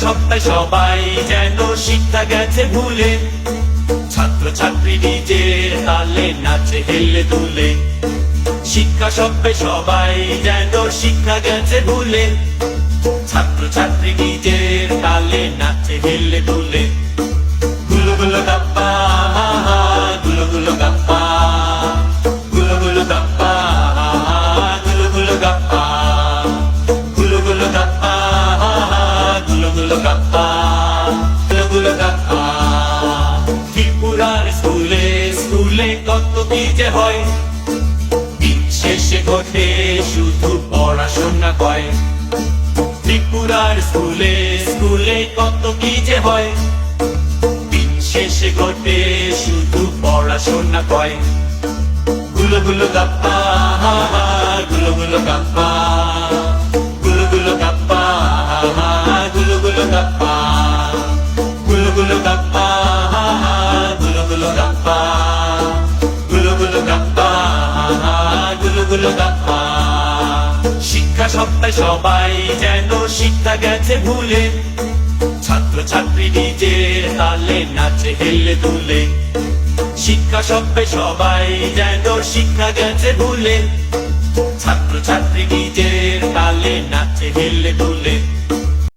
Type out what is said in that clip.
সপ্তাহে সবাই যেন শিক্ষা গেছে ভুলে। ছাত্র ছাত্রী নিজের তালে নাচে, হেলে শিক্ষা সপ্তাহে সবাই যেন শিক্ষা গেছে ভুলে। ছাত্র ছাত্রী নিজের তালে নাচে, হেলে গুলো গাপ্পা ত্রিপুরার স্কুলে স্কুলে কত কি যে হয়। শেষে ঘটে শুধু পড়াশোনা কয়। ত্রিপুরার স্কুলে স্কুলে কত কি যে হয়। দিন শেষে ঘটে শুধু পড়াশোনা কয়। গুলো গুলো গাপ্পা গুলো গুলো গাপ্পা। গুলো গুলো গাপ্পা শিক্ষা সপ্তাহে সবাই যেন শিক্ষা গেছে ভুলে। ছাত্র ছাত্রী নিজের তালে নাচে, হেলে দুলে। শিক্ষা সভ্যে সবাই যেন শিক্ষা গেছে ভুলে। ছাত্র ছাত্রী নিজের তালে নাচে, হেলে দুলে।